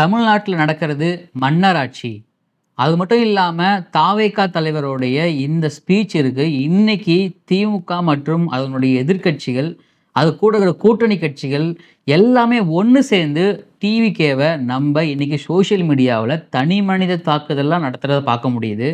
தமிழ்நாட்டில் நடக்கிறது மன்னராட்சி. அது மட்டும் இல்லாமல் தாவேகா தலைவருடைய இந்த ஸ்பீச் இருக்குது இன்னைக்கு திமுக மற்றும் அதனுடைய எதிர்க்கட்சிகள் அது கூட இருக்கிற கூட்டணி கட்சிகள் எல்லாமே ஒன்று சேர்ந்து டிவிகேவை நம்ம இன்னைக்கு சோஷியல் மீடியாவில் தனி மனித தாக்குதல்லாம் நடத்துகிறத பார்க்க முடியுது.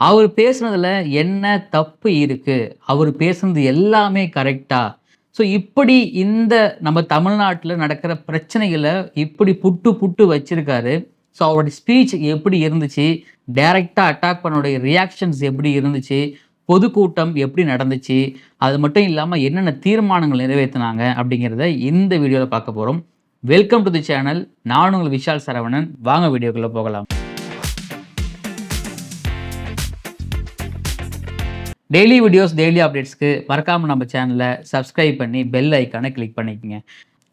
அவர் பேசுனதில் என்ன தப்பு இருக்குது அவர் பேசுனது எல்லாமே கரெக்டாக ஸோ இப்படி இந்த நம்ம தமிழ்நாட்டில் நடக்கிற பிரச்சனைகளை இப்படி புட்டு புட்டு வச்சிருக்காரு. ஸோ அவருடைய ஸ்பீச் எப்படி இருந்துச்சு? டைரெக்டாக அட்டாக் பண்ணுடைய ரியாக்ஷன்ஸ் எப்படி இருந்துச்சு? பொதுக்கூட்டம் எப்படி நடந்துச்சு? அது மட்டும் இல்லாமல் என்னென்ன தீர்மானங்கள் நிறைவேற்றினாங்க அப்படிங்கிறத இந்த வீடியோவில் பார்க்க போகிறோம் வெல்கம் டு தி சேனல் நான் உங்கள் விஷால் சரவணன். வாங்க வீடியோக்குள்ளே போகலாம். டெய்லி வீடியோஸ் டெய்லி அப்டேட்ஸ்க்கு மறக்காமல் நம்ம சேனலை சப்ஸ்கிரைப் பண்ணி பெல் ஐக்கானை கிளிக் பண்ணிக்கோங்க.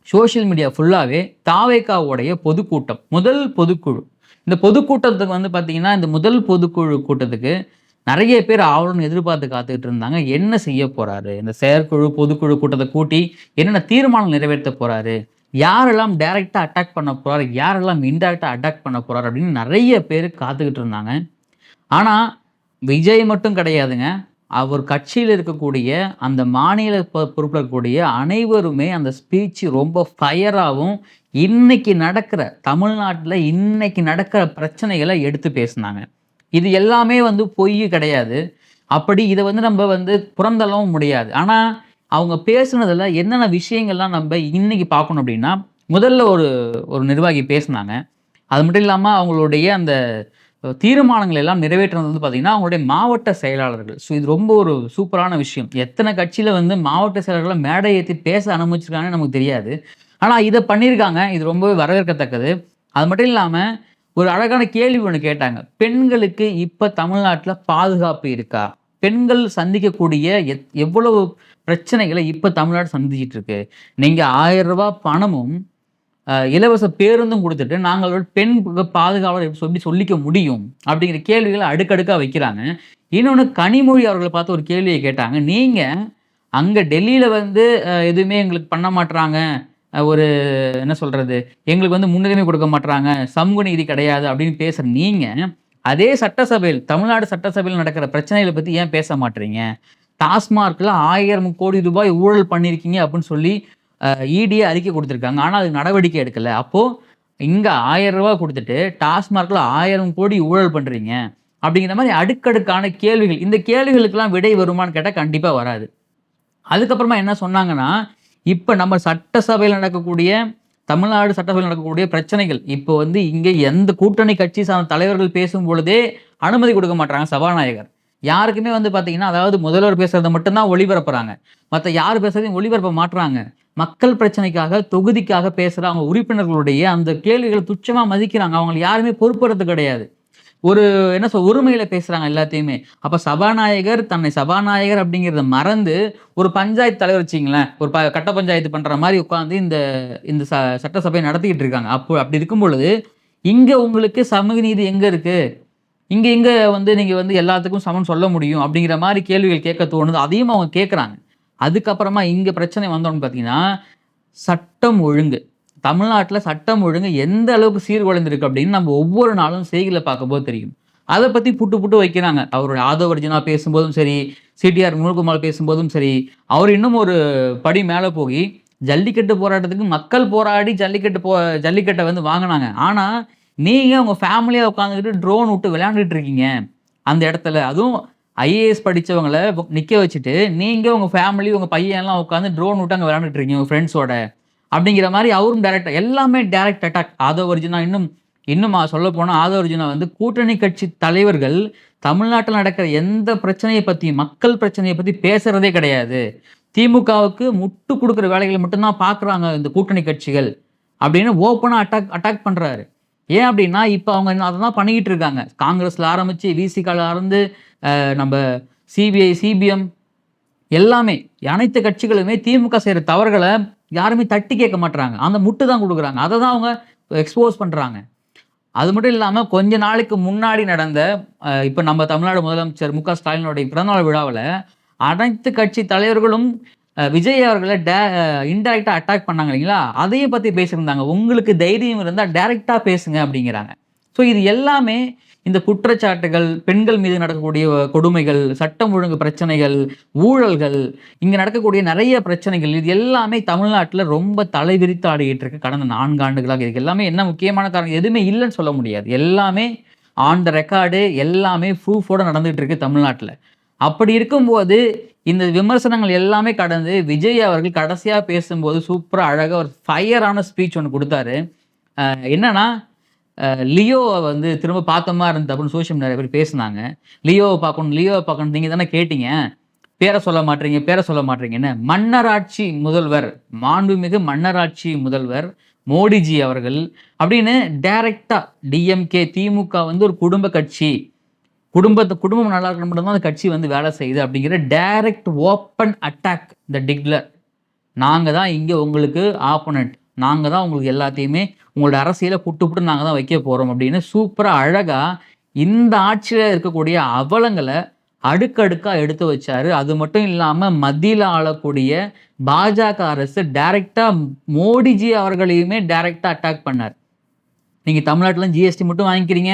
சோஷியல் மீடியா ஃபுல்லாகவே தாவேக்காவுடைய பொதுக்கூட்டம் முதல் பொதுக்குழு. இந்த பொதுக்கூட்டத்துக்கு வந்து பார்த்திங்கன்னா இந்த முதல் பொதுக்குழு கூட்டத்துக்கு நிறைய பேர் ஆவலுன்னு எதிர்பார்த்து காத்துக்கிட்டு இருந்தாங்க. என்ன செய்ய போகிறாரு இந்த செயற்குழு பொதுக்குழு கூட்டத்தை கூட்டி என்னென்ன தீர்மானம் நிறைவேற்ற போகிறாரு யாரெல்லாம் டைரெக்டாக அட்டாக் பண்ண போகிறாரு யாரெல்லாம் இன்டைரக்டாக அட்டாக் பண்ண போறாரு? அப்படின்னு நிறைய பேர் காத்துக்கிட்டு இருந்தாங்க. ஆனால் விஜய் மட்டும் கிடையாதுங்க. அவர் கட்சியில் இருக்கக்கூடிய அந்த மாநில பொ- இருக்கக்கூடிய அனைவருமே அந்த ஸ்பீச் ரொம்ப ஃபயராகவும் இன்னைக்கு நடக்கிற தமிழ்நாட்டில் இன்னைக்கு நடக்கிற பிரச்சனைகளை எடுத்து பேசினாங்க. இது எல்லாமே வந்து பொய் கிடையாது. அப்படி இதை வந்து நம்ம வந்து புறந்தள்ளவும் முடியாது. ஆனால் அவங்க பேசுனதில் என்னென்ன விஷயங்கள்லாம் நம்ம இன்னைக்கு பார்க்கணும் அப்படின்னா முதல்ல ஒரு ஒரு நிர்வாகி பேசுனாங்க. அது மட்டும் இல்லாமல் அவங்களுடைய அந்த தீர்மானங்கள் எல்லாம் நிறைவேற்றுறது வந்து பார்த்தீங்கன்னா அவங்களுடைய மாவட்ட செயலாளர்கள். ஸோ இது ரொம்ப ஒரு சூப்பரான விஷயம். எத்தனை கட்சியில் வந்து மாவட்ட செயலாளர்களை மேடை ஏற்றி பேச அனுமதிச்சிருக்காங்கன்னு நமக்கு தெரியாது. ஆனால் இதை பண்ணியிருக்காங்க. இது ரொம்பவே வரவேற்கத்தக்கது. அது மட்டும் இல்லாமல் ஒரு அழகான கேள்வி ஒன்று கேட்டாங்க. பெண்களுக்கு இப்போ தமிழ்நாட்டில் பாதுகாப்பு இருக்கா? பெண்கள் சந்திக்கக்கூடிய எத் எவ்வளவு பிரச்சனைகளை இப்போ தமிழ்நாடு சந்திச்சிட்டு இருக்கு நீங்கள் ஆயிரம் ரூபாய் பணமும் இலவச பேருந்தும் கொடுத்துட்டு நாங்கள் பெண் பாதுகாவலர் எப்படி சொல்லி சொல்லிக்க முடியும் அப்படிங்கிற கேள்விகளை அடுக்கடுக்காக வைக்கிறாங்க. இன்னொன்று கனிமொழி அவர்களை பார்த்து ஒரு கேள்வியை கேட்டாங்க. நீங்கள் அங்கே டெல்லியில் வந்து எதுவுமே எங்களுக்கு பண்ண மாட்டுறாங்க ஒரு என்ன சொல்கிறது எங்களுக்கு வந்து முன்னுரிமை கொடுக்க மாட்டுறாங்க சமூக நீதி கிடையாது அப்படின்னு பேசுகிற நீங்கள் அதே சட்டசபையில் தமிழ்நாடு சட்டசபையில் நடக்கிற பிரச்சனைகளை பற்றி ஏன் பேச மாட்டுறீங்க டாஸ்மார்க்கில் ஆயிரம் கோடி ரூபாய் ஊழல் பண்ணியிருக்கீங்க அப்படின்னு சொல்லி இடியை அறிக்கை கொடுத்துருக்காங்க. ஆனால் அதுக்கு நடவடிக்கை எடுக்கலை. அப்போது இங்கே ஆயிரம் ரூபா கொடுத்துட்டு டாஸ்மார்க்கில் ஆயிரம் கோடி ஊழல் பண்ணுறீங்க அப்படிங்கிற மாதிரி அடுக்கடுக்கான கேள்விகள். இந்த கேள்விகளுக்கெல்லாம் விடை வருமான்னு கேட்டால் கண்டிப்பாக வராது. அதுக்கப்புறமா என்ன சொன்னாங்கன்னா இப்போ நம்ம சட்டசபையில் நடக்கக்கூடிய தமிழ்நாடு சட்டசபையில் நடக்கக்கூடிய பிரச்சனைகள். இப்போ வந்து இங்கே எந்த கூட்டணி கட்சி சார்ந்த தலைவர்கள் பேசும் பொழுதே அனுமதி கொடுக்க மாட்டாங்க சபாநாயகர். யாருக்குமே வந்து பார்த்தீங்கன்னா அதாவது முதல்வர் பேசுறதை மட்டும்தான் ஒளிபரப்புறாங்க. மற்ற யார் பேசுறதையும் ஒளிபரப்ப மாட்டுறாங்க மக்கள் பிரச்சனைக்காக தொகுதிக்காக பேசுகிற அவங்க உறுப்பினர்களுடைய அந்த கேள்விகளை துச்சமாக மதிக்கிறாங்க. அவங்களை யாருமே பொறுப்படுறது கிடையாது. ஒரு என்ன சொல் ஒருமையில் பேசுகிறாங்க எல்லாத்தையுமே. அப்போ சபாநாயகர் தன்னை சபாநாயகர் அப்படிங்கிறத மறந்து ஒரு பஞ்சாயத்து தலைவர் வச்சிங்களேன் ஒரு ப கட்ட பஞ்சாயத்து பண்ணுற மாதிரி உட்காந்து இந்த இந்த ச சட்டசபையை நடத்திக்கிட்டு இருக்காங்க. அப்போ அப்படி இருக்கும் பொழுது இங்கே உங்களுக்கு சமூக நீதி எங்கே இருக்குது இங்கே இங்கே வந்து நீங்கள் வந்து எல்லாத்துக்கும் சமம் சொல்ல முடியும் அப்படிங்கிற மாதிரி கேள்விகள் கேட்க தோணுது. அதையும் அவங்க கேட்குறாங்க அதுக்கப்புறமா இங்கே பிரச்சனை வந்தோன்னு பார்த்தீங்கன்னா சட்டம் ஒழுங்கு. தமிழ்நாட்டில் சட்டம் ஒழுங்கு எந்த அளவுக்கு சீர்குலைந்திருக்கு அப்படின்னு நம்ம ஒவ்வொரு நாளும் செய்திகளை பார்க்கும்போது தெரியும். அதை பற்றி புட்டு புட்டு வைக்கிறாங்க. அவருடைய ஆதவ அர்ஜுனா பேசும்போதும் சரி சிடிஆர் முனுகுமார் பேசும்போதும் சரி அவர் இன்னும் ஒரு படி மேலே போய் ஜல்லிக்கட்டு போராட்டத்துக்கு மக்கள் போராடி ஜல்லிக்கட்டு போ ஜல்லிக்கட்டை வந்து வாங்கினாங்க. ஆனால் நீங்கள் உங்கள் ஃபேமிலியாக உட்காந்துக்கிட்டு ட்ரோன் விட்டு விளையாண்டுட்டு இருக்கீங்க. அந்த இடத்துல. அதுவும் ஐஏஎஸ் படித்தவங்கள நிற்க வச்சுட்டு நீங்கள் உங்கள் ஃபேமிலி உங்கள் பையன்லாம் உட்காந்து ட்ரோன் விட்டு அங்கே விளையாண்டுட்டு இருக்கீங்க உங்கள் ஃப்ரெண்ட்ஸோட அப்படிங்கிற மாதிரி அவரும் டைரக்ட் எல்லாமே டைரக்ட் அட்டாக் ஆதவ அர்ஜுனா இன்னும் இன்னும் சொல்ல போனால் ஆதோ அர்ஜுனா வந்து கூட்டணி கட்சி தலைவர்கள் தமிழ்நாட்டில் நடக்கிற எந்த பிரச்சனையை பற்றி மக்கள் பிரச்சனையை பற்றி பேசுறதே கிடையாது. திமுகவுக்கு முட்டு கொடுக்குற வேலைகளை மட்டும்தான் பார்க்குறாங்க இந்த கூட்டணி கட்சிகள் அப்படின்னு ஓப்பனாக அட்டாக் அட்டாக் பண்ணுறாரு ஏன் அப்படின்னா இப்போ அவங்க என்ன அதை தான் பண்ணிக்கிட்டு இருக்காங்க. காங்கிரஸில் ஆரம்பித்து விசிகால ஆரம்பித்து நம்ம சிபிஐ சிபிஎம் எல்லாமே அனைத்து கட்சிகளுமே திமுக செய்கிற தவறுகளை யாருமே தட்டி கேட்க மாட்டுறாங்க அந்த முட்டு தான் கொடுக்குறாங்க. அதை தான் அவங்க எக்ஸ்போஸ் பண்ணுறாங்க அது மட்டும் இல்லாமல் கொஞ்ச நாளைக்கு முன்னாடி நடந்த இப்போ நம்ம தமிழ்நாடு முதலமைச்சர் மு க ஸ்டாலினுடைய பிறந்தநாள் விழாவில் அனைத்து கட்சி தலைவர்களும் விஜய் அவர்களை டே இன்டெரக்டாக அட்டாக் பண்ணாங்க இல்லைங்களா? அதையும் பற்றி பேசியிருந்தாங்க. உங்களுக்கு தைரியம் இருந்தால் டைரெக்டாக பேசுங்க அப்படிங்கிறாங்க. ஸோ இது எல்லாமே இந்த குற்றச்சாட்டுகள் பெண்கள் மீது நடக்கக்கூடிய கொடுமைகள் சட்டம் ஒழுங்கு பிரச்சனைகள் ஊழல்கள் இங்கே நடக்கக்கூடிய நிறைய பிரச்சனைகள் இது எல்லாமே தமிழ்நாட்டில் ரொம்ப தலைவிரித்து ஆடிக்கிட்டு இருக்கு கடந்த நான்கு ஆண்டுகளாக. இதுக்கு எல்லாமே என்ன முக்கியமான காரணம்? எதுவுமே இல்லைன்னு சொல்ல முடியாது. எல்லாமே ஆன் த ரெக்கார்டு எல்லாமே ப்ரூஃபோடு நடந்துகிட்டு இருக்கு தமிழ்நாட்டில். அப்படி இருக்கும்போது இந்த விமர்சனங்கள் எல்லாமே கடந்து விஜய் அவர்கள் கடைசியாக பேசும்போது சூப்பராக அழகாக ஒரு ஃபயரான ஸ்பீச் ஒன்று கொடுத்தாரு. என்னன்னா லியோவை வந்து திரும்ப பார்த்த மாதிரி இருந்தது அப்படின்னு சோஷியல் நிறைய பேர் பேசினாங்க. லியோவை பார்க்கணும் லியோவை பார்க்கணும் நீங்கள் தானே கேட்டீங்க. பேரை சொல்ல மாட்டீங்க பேரை சொல்ல மாட்டீங்கன்னு மன்னராட்சி முதல்வர் மாண்புமிகு மன்னராட்சி முதல்வர் மோடிஜி அவர்கள் அப்படின்னு டைரக்டா டிஎம்கே திமுக வந்து ஒரு குடும்ப கட்சி குடும்பத்தை குடும்பம் நல்லா இருக்கணும் மட்டும்தான் அந்த கட்சி வந்து வேலை செய்யுது அப்படிங்கிற டைரக்ட் ஓப்பன் அட்டாக் இந்த டிக்லர் நாங்கள் தான் இங்கே உங்களுக்கு ஆப்போனண்ட் நாங்கள் தான் உங்களுக்கு எல்லாத்தையுமே உங்களோட அரசியலை புட்டு புட்டு நாங்கள் தான் வைக்க போகிறோம் அப்படின்னு சூப்பராக அழகாக இந்த ஆட்சியில் இருக்கக்கூடிய அவலங்களை அடுக்கடுக்காக எடுத்து வச்சாரு. அது மட்டும் இல்லாமல் மத்தியில் ஆளக்கூடிய பாஜக அரசு டைரெக்டாக மோடிஜி அவர்களையுமே டைரெக்டாக அட்டாக் பண்ணார். நீங்கள் தமிழ்நாட்டில் ஜிஎஸ்டி மட்டும் வாங்கிக்கிறீங்க.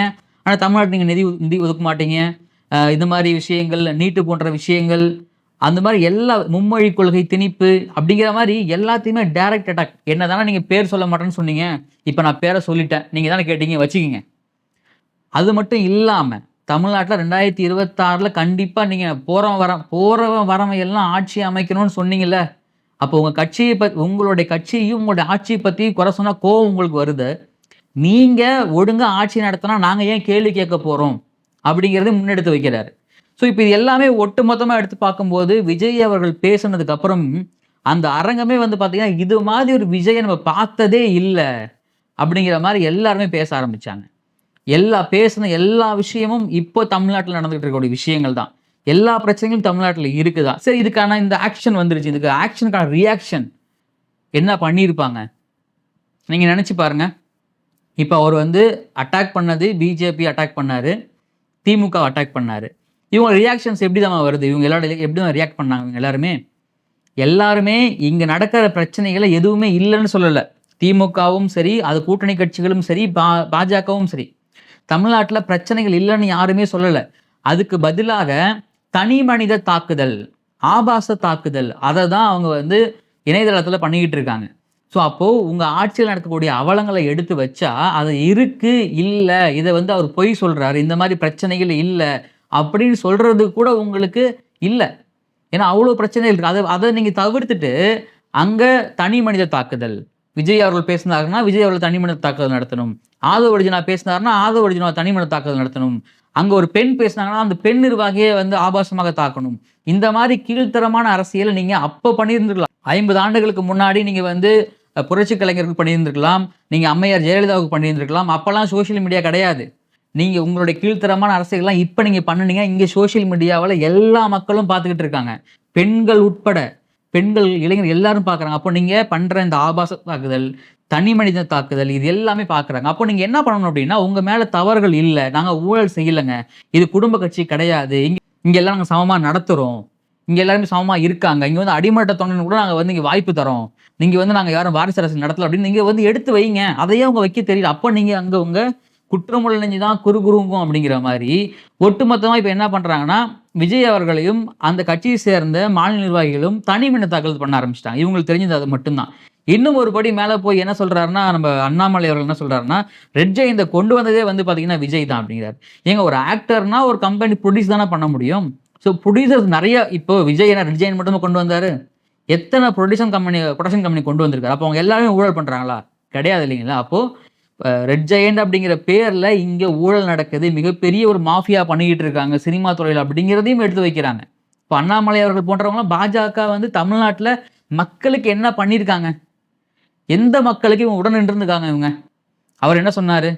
ஆனால் தமிழ்நாட்டில் நீங்கள் நிதி நிதி ஒதுக்க மாட்டீங்க. இது இந்த மாதிரி விஷயங்கள் நீட்டு போன்ற விஷயங்கள் அந்த மாதிரி எல்லா மும்மொழி கொள்கை திணிப்பு அப்படிங்கிற மாதிரி எல்லாத்தையுமே டைரக்ட் அட்டாக் என்ன தானே நீங்கள் பேர் சொல்ல மாட்டேன்னு சொன்னீங்க. இப்போ நான் பேரை சொல்லிட்டேன். நீங்கள் தானே கேட்டீங்க. வச்சுக்கிங்க. அது மட்டும் இல்லாமல் தமிழ்நாட்டில் ரெண்டாயிரத்தி இருபத்தாறில் கண்டிப்பாக நீங்கள் போகிறவன் வர போகிறவன் வரவன் எல்லாம் ஆட்சி அமைக்கணும்னு சொன்னீங்கல்ல. அப்போ உங்கள் கட்சியை பற்றி உங்களுடைய கட்சியையும் உங்களுடைய ஆட்சியை பற்றி குறை சொன்னால் கோவம் உங்களுக்கு வருது. நீங்கள் ஒழுங்காக ஆட்சி நடத்தினா நாங்கள் ஏன் கேள்வி கேட்க போகிறோம் அப்படிங்கிறத முன்னெடுத்து வைக்கிறாரு. ஸோ இப்போ இது எல்லாமே ஒட்டுமொத்தமாக எடுத்து பார்க்கும்போது விஜய் அவர்கள் பேசுனதுக்கப்புறம் அந்த அரங்கமே வந்து பார்த்தீங்கன்னா இது மாதிரி ஒரு விஜயை நம்ம பார்த்ததே இல்லை அப்படிங்கிற மாதிரி எல்லாருமே பேச ஆரம்பிச்சாங்க. எல்லா பேசின எல்லா விஷயமும் இப்போ தமிழ்நாட்டில் நடந்துகிட்டு இருக்கக்கூடிய விஷயங்கள் தான். எல்லா பிரச்சனைகளும் தமிழ்நாட்டில் இருக்குதா? சரி இதுக்கான இந்த ஆக்ஷன் வந்துருச்சு. இதுக்கு ஆக்ஷனுக்கான ரியாக்ஷன் என்ன பண்ணியிருப்பாங்க? நீங்கள் நினச்சி பாருங்கள் இப்போ அவர் வந்து அட்டாக் பண்ணது பிஜேபி அட்டாக் பண்ணார். திமுக அட்டாக் பண்ணாரு. இவங்க ரியாக்ஷன்ஸ் எப்படி தான் வருது? இவங்க எல்லாரும் எப்படி தான் ரியாக்ட் பண்ணாங்க இவங்க எல்லாருமே? எல்லாருமே இங்கே நடக்கிற பிரச்சனைகளை எதுவுமே இல்லைன்னு சொல்லலை. திமுகவும் சரி அது கூட்டணி கட்சிகளும் சரி பா பாஜகவும் சரி. தமிழ்நாட்டில் பிரச்சனைகள் இல்லைன்னு யாருமே சொல்லலை. அதுக்கு பதிலாக தனி மனித தாக்குதல் ஆபாச தாக்குதல் அதை தான் அவங்க வந்து இணையதளத்தில் பண்ணிக்கிட்டு இருக்காங்க. ஸோ அப்போது உங்கள் ஆட்சியில் நடக்கக்கூடிய அவலங்களை எடுத்து வச்சா அது இருக்குது இல்லை இதை வந்து அவர் பொய் சொல்கிறாரு இந்த மாதிரி பிரச்சனைகள் இல்லை அப்படின்னு சொல்கிறது கூட உங்களுக்கு இல்லை. ஏன்னா அவ்வளோ பிரச்சனைகள் இருக்குது அதை அதை நீங்கள் தவிர்த்துட்டு அங்கே தனி மனித தாக்குதல். விஜய் அவர்கள் பேசினாருன்னா விஜய் அவர்கள் தனி மனித தாக்குதல் நடத்தணும். ஆதவ ஒரிஜினா பேசினாருன்னா ஆதவ ஒரிஜினா தனி மனித தாக்குதல் நடத்தணும். அங்கே ஒரு பெண் பேசினாங்கன்னா அந்த பெண் நிர்வாகியை வந்து ஆபாசமாக தாக்கணும். இந்த மாதிரி கீழ்த்தரமான அரசியலை நீங்கள் அப்போ பண்ணியிருந்துருக்கலாம். ஐம்பது ஆண்டுகளுக்கு முன்னாடி நீங்கள் வந்து புரட்சி கலைஞருக்கு பண்ணியிருந்திருக்கலாம். நீங்கள் அம்மையார் ஜெயலலிதாவுக்கு பண்ணியிருந்திருக்கலாம். அப்போல்லாம் சோஷியல் மீடியா கிடையாது. நீங்கள் உங்களுடைய கீழ்த்தரமான அரசியல்லாம் இப்போ நீங்கள் பண்ணுனீங்க இங்கே சோஷியல் மீடியாவில் எல்லா மக்களும் பார்த்துக்கிட்டு இருக்காங்க. பெண்கள் உட்பட பெண்கள் இளைஞர் எல்லாரும் பார்க்குறாங்க. அப்போ நீங்கள் பண்ணுற இந்த ஆபாச தாக்குதல் தனி மனித தாக்குதல் இது எல்லாமே பார்க்குறாங்க. அப்போ நீங்கள் என்ன பண்ணணும் அப்படின்னா உங்கள் மேலே தவறுகள் இல்லை. நாங்கள் ஊழல் செய்யலைங்க. இது குடும்ப கட்சி கிடையாது. இங்கே இங்கே எல்லாம் நாங்கள் சமமாக நடத்துகிறோம் இங்கே எல்லாருமே சமமாக இருக்காங்க. இங்கே வந்து அடிமட்ட தொண்டன் கூட நாங்கள் வந்து இங்கே வாய்ப்பு தரோம். நீங்கள் வந்து நாங்கள் யாரும் வாரிசு அரசு நடத்தல அப்படின்னு நீங்கள் வந்து எடுத்து வைங்க. அதையே அவங்க வைக்க தெரியல. அப்போ நீங்கள் அங்கே உங்கள் குற்றமுள்ள நெஞ்சு தான் குறு குறுங்கும் அப்படிங்கிற மாதிரி ஒட்டுமொத்தமாக இப்போ என்ன பண்ணுறாங்கன்னா விஜய் அவர்களையும் அந்த கட்சியை சேர்ந்த மாநில நிர்வாகிகளும் தனிமனித தாக்கல் பண்ண ஆரம்பிச்சிட்டாங்க. இவங்களுக்கு தெரிஞ்சது அது மட்டும்தான். இன்னும் ஒரு படி மேலே போய் என்ன சொல்கிறாருன்னா நம்ம அண்ணாமலை அவர்கள் என்ன சொல்கிறாருன்னா ரெட் இந்த கொண்டு வந்ததே வந்து பார்த்தீங்கன்னா விஜய் தான் அப்படிங்கிறார். ஏங்க ஒரு ஆக்டர்னா ஒரு கம்பெனி ப்ரொடியூஸ் தானே பண்ண முடியும்? ஸோ ப்ரொடியூசர்ஸ் நிறைய இப்போ விஜய் என்ன ரெட் மட்டுமே கொண்டு வந்தார். எத்தனை ப்ரொடியூஷன் கம்பெனி ப்ரொடக்ஷன் கம்பெனி கொண்டு வந்திருக்காரு? அப்போ அவங்க எல்லாருமே ஊழல் பண்ணுறாங்களா கிடையாது இல்லைங்களா? அப்போது ரெட் ஜெயண்ட் அப்படிங்கிற பேரில் இங்கே ஊழல் நடக்குது. மிகப்பெரிய ஒரு மாஃபியா பண்ணிக்கிட்டு இருக்காங்க. சினிமா துறையில் அப்படிங்கிறதையும் எடுத்து வைக்கிறாங்க. இப்போ அண்ணாமலை அவர்கள் போன்றவங்களாம் பாஜக வந்து தமிழ்நாட்டில் மக்களுக்கு என்ன பண்ணியிருக்காங்க? எந்த மக்களுக்கு இவங்க உடன் நின்றுருக்காங்க இவங்க? அவர் என்ன சொன்னார்?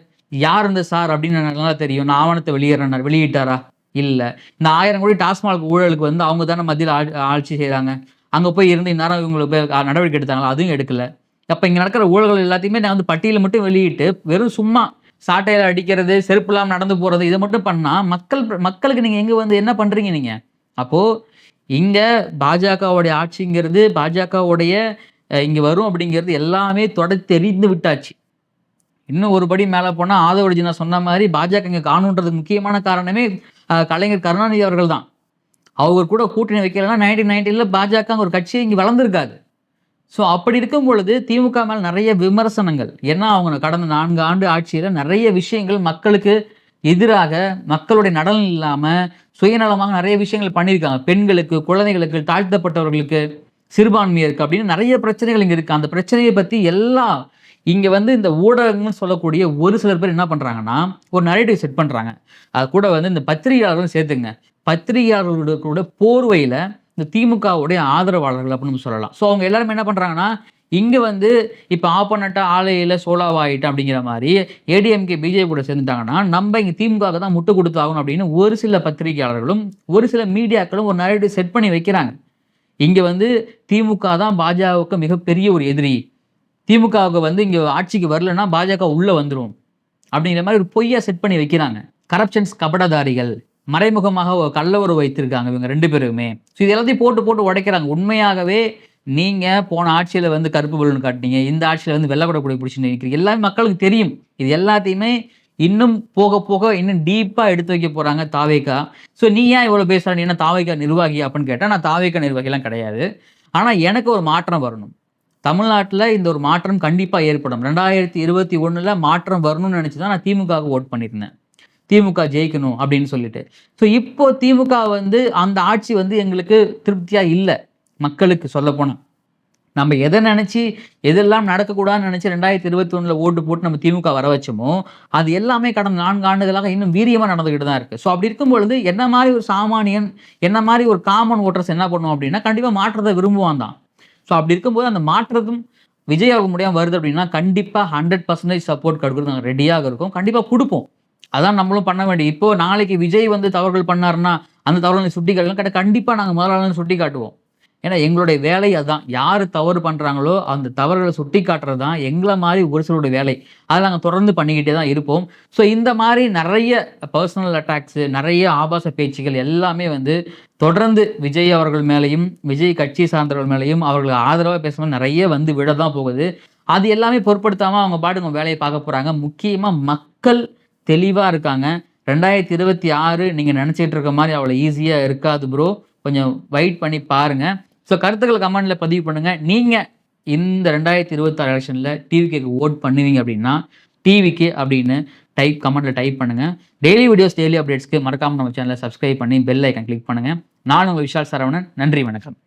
யார் இந்த சார்? அப்படின்னு நல்லா தெரியும். நான் ஆவணத்தை வெளியேறினார் வெளியிட்டாரா? இல்லை. இந்த ஆயிரம் கோடி டாஸ்மாக் ஊழலுக்கு வந்து அவங்க தானே மத்தியில் ஆட்சி செய்கிறாங்க அங்கே போய் இருந்து இந்நேரம் இவங்களுக்கு போய் நடவடிக்கை எடுத்தாங்களா? அதுவும் எடுக்கல. அப்போ இங்கே நடக்கிற ஊழல்கள் எல்லாத்தையுமே நான் வந்து பட்டியலில் மட்டும் வெளியிட்டு வெறும் சும்மா சாட்டையில் அடிக்கிறது செருப்பு இல்லாமல் நடந்து போகிறது இதை மட்டும் பண்ணால் மக்கள் மக்களுக்கு நீங்கள் எங்கே வந்து என்ன பண்ணுறீங்க நீங்கள் அப்போது இங்கே பாஜகவுடைய ஆட்சிங்கிறது பாஜகவுடைய இங்கே வரும் அப்படிங்கிறது எல்லாமே தொட தெரிந்து விட்டாச்சு. இன்னும் ஒரு படி மேலே போனால் ஆதவ நான் சொன்ன மாதிரி பாஜக இங்கே காணுன்றது முக்கியமான காரணமே கலைஞர் கருணாநிதி அவர்கள் தான் அவங்க கூட கூட்டணி வைக்கலன்னா நைன்டீன் நைன்டீனில் பாஜக ஒரு கட்சி இங்கே வளர்ந்துருக்காது. ஸோ அப்படி இருக்கும் பொழுது திமுக மேல் நிறைய விமர்சனங்கள். ஏன்னா அவங்க கடந்த நான்கு ஆண்டு ஆட்சியில் நிறைய விஷயங்கள் மக்களுக்கு எதிராக மக்களுடைய நலன் இல்லாமல் சுயநலமாக நிறைய விஷயங்கள் பண்ணியிருக்காங்க. பெண்களுக்கு குழந்தைகளுக்கு தாழ்த்தப்பட்டவர்களுக்கு சிறுபான்மையருக்கு அப்படின்னு நிறைய பிரச்சனைகள் இங்கே இருக்குது அந்த பிரச்சனையை பற்றி எல்லாம் இங்கே வந்து இந்த ஊடகங்கள்னு சொல்லக்கூடிய ஒரு சிலர் பேர் என்ன பண்ணுறாங்கன்னா ஒரு நரேட்டிவ் செட் பண்ணுறாங்க அது கூட வந்து இந்த பத்திரிகையாளர்களும் சேர்த்துங்க. பத்திரிகையாளர்களுடைய கூட போர்வையில் இந்த திமுகவுடைய ஆதரவாளர்கள் அப்படின்னு நம்ம சொல்லலாம். ஸோ அவங்க எல்லாருமே என்ன பண்ணுறாங்கன்னா இங்கே வந்து இப்போ ஆப்போனட்டாக ஆலையில் சோலாவாயிட்டு அப்படிங்கிற மாதிரி ஏடிஎம்கே பிஜேபி கூட சேர்ந்துட்டாங்கன்னா நம்ம இங்கே திமுக தான் முட்டு கொடுத்தாகணும் அப்படின்னு ஒரு சில பத்திரிகையாளர்களும் ஒரு சில மீடியாக்களும் ஒரு நரேட்டிவ் செட் பண்ணி வைக்கிறாங்க. இங்கே வந்து திமுக தான் பாஜகவுக்கு மிகப்பெரிய ஒரு எதிரி. திமுகவுக்கு வந்து இங்கே ஆட்சிக்கு வரலன்னா பாஜக உள்ளே வந்துடும் அப்படிங்கிற மாதிரி ஒரு பொய்யா செட் பண்ணி வைக்கிறாங்க. கரப்ஷன்ஸ் கபடதாரிகள் மறைமுகமாக ஒரு கள்ள உறவு வைத்திருக்காங்க இவங்க ரெண்டு பேருமே. ஸோ இது எல்லாத்தையும் போட்டு போட்டு உடைக்கிறாங்க. உண்மையாகவே நீங்கள் போன ஆட்சியில் வந்து கருப்பு பலூன் காட்டினீங்க. இந்த ஆட்சியில் வந்து வெள்ளப்படக்கூடிய கூட பிடிச்சி எல்லாமே மக்களுக்கு தெரியும். இது எல்லாத்தையுமே இன்னும் போக போக இன்னும் டீப்பாக எடுத்து வைக்க போகிறாங்க தாவேக்கா. ஸோ நீ ஏன் இவ்வளோ பேசுகிற நீ என்ன தாவேக்கா நிர்வாகி அப்படின்னு கேட்டால் நான் தாவேக்கா நிர்வாகிலாம் கிடையாது. ஆனால் எனக்கு ஒரு மாற்றம் வரணும். தமிழ்நாட்டில் இந்த ஒரு மாற்றம் கண்டிப்பாக ஏற்படும். ரெண்டாயிரத்தி இருபத்தி ஒன்றில் மாற்றம் வரணும்னு நினச்சி தான் நான் திமுகவுக்கு ஓட் பண்ணியிருந்தேன். திமுக ஜெயிக்கணும் அப்படின்னு சொல்லிட்டு. ஸோ இப்போ திமுக வந்து அந்த ஆட்சி வந்து எங்களுக்கு திருப்தியாக இல்லை. மக்களுக்கு சொல்லப்போனால் நம்ம எதை நினச்சி எதெல்லாம் நடக்கக்கூடாதுன்னு நினச்சி ரெண்டாயிரத்தி இருபத்தி ஒன்றில் ஓட்டு போட்டு நம்ம திமுக வர வச்சோமோ அது எல்லாமே கடந்த நான்கு ஆண்டுகளாக இன்னும் வீரியமாக நடந்துக்கிட்டு தான் இருக்குது ஸோ அப்படி இருக்கும் பொழுது என்ன மாதிரி ஒரு சாமானியன் என்ன மாதிரி ஒரு காமன் ஓட்டர்ஸ் என்ன பண்ணுவோம் அப்படின்னா கண்டிப்பாக மாற்றத்தை விரும்புவான் தான். ஸோ அப்படி இருக்கும்போது அந்த மாற்றத்தும் விஜய் அவங்க முடியாமல் வருது அப்படின்னா கண்டிப்பாக ஹண்ட்ரட் பர்சன்டேஜ் சப்போர்ட் கொடுக்குறது நாங்கள் ரெடியாக இருக்கோம். கண்டிப்பாக கொடுப்போம். அதான் நம்மளும் பண்ண வேண்டிய இப்போ நாளைக்கு விஜய் வந்து தவறுகள் பண்ணாருன்னா அந்த தவறுகளை சுட்டி காட்டலாம் கண்டிப்பாக நாங்கள் முதலாளர்கள் சுட்டி காட்டுவோம் ஏன்னா எங்களுடைய வேலை அதுதான் யார் தவறு பண்ணுறாங்களோ அந்த தவறுகளை சுட்டி காட்டுறது தான் எங்களை மாதிரி ஒரு சிலருடைய வேலை. அதை நாங்கள் தொடர்ந்து பண்ணிக்கிட்டே தான் இருப்போம். ஸோ இந்த மாதிரி நிறைய பர்சனல் அட்டாக்ஸு நிறைய ஆபாச பேச்சுகள் எல்லாமே வந்து தொடர்ந்து விஜய் அவர்கள் மேலேயும் விஜய் கட்சி சார்ந்தவர்கள் மேலேயும் அவர்களுக்கு ஆதரவாக பேசும்போது நிறைய வந்து விட தான் போகுது. அது எல்லாமே பொருட்படுத்தாமல் அவங்க பாட்டுங்க வேலையை பார்க்க போகிறாங்க முக்கியமாக மக்கள் தெளிவாக இருக்காங்க. ரெண்டாயிரத்தி இருபத்தி ஆறு நீங்கள் நினச்சிட்டு இருக்க மாதிரி அவ்வளோ ஈஸியாக இருக்காது ப்ரோ கொஞ்சம் வெயிட் பண்ணி பாருங்கள் ஸோ கருத்துக்களை கமெண்ட்டில் பதிவு பண்ணுங்கள் நீங்கள் இந்த ரெண்டாயிரத்தி இருபத்தாறு எலெக்ஷனில் டிவிக்கு ஓட் பண்ணுவீங்க அப்படின்னா டிவிக்கு அப்படின்னு டைப் கமெண்ட்டில் டைப் பண்ணுங்கள் டெய்லி வீடியோஸ் டெய்லி அப்டேட்ஸ்க்கு மறக்காமல் நம்ம சேனலை சப்ஸ்கிரைப் பண்ணி பெல் ஐக்கன் கிளிக் பண்ணுங்கள் நான் உங்கள் விஷால் சரவணன். நன்றி வணக்கம்.